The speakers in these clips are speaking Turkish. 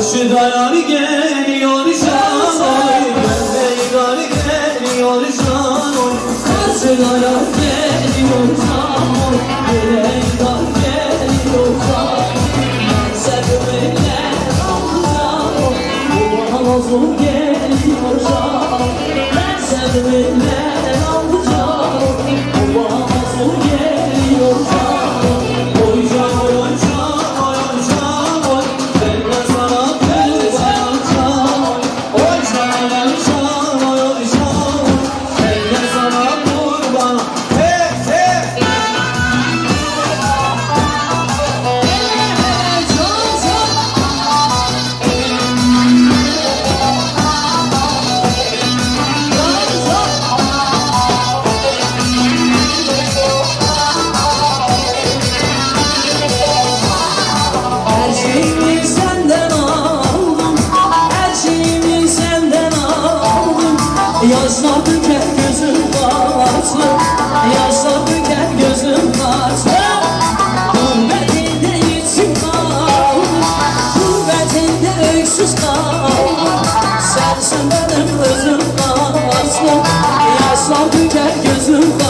Karşıda yar geliyor can oy Gözde yar geliyor can oy Karşıda yar geliyor can oy Yüreğe yar geliyor can oy Sevmeyle can oy Bu bana zor geliyor can oy Ben Yaşlar döker gözüm karşı Yaşlar döker gözüm karşı Gurbetinde yüzüm kaldım Gurbetinde öksüz kaldım Sensin benim özüm karşı Yaşlar döker gözüm karşı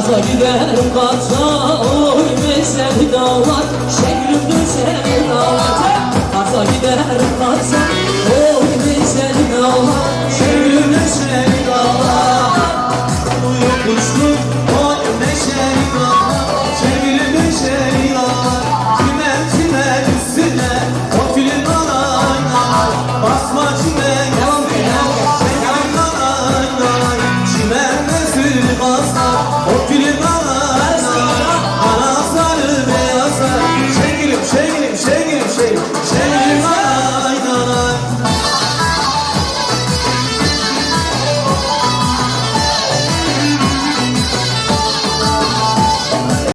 Kaza gider kaza oy be sevdalar. Şehrimde sevdalar. Kaza gider kaza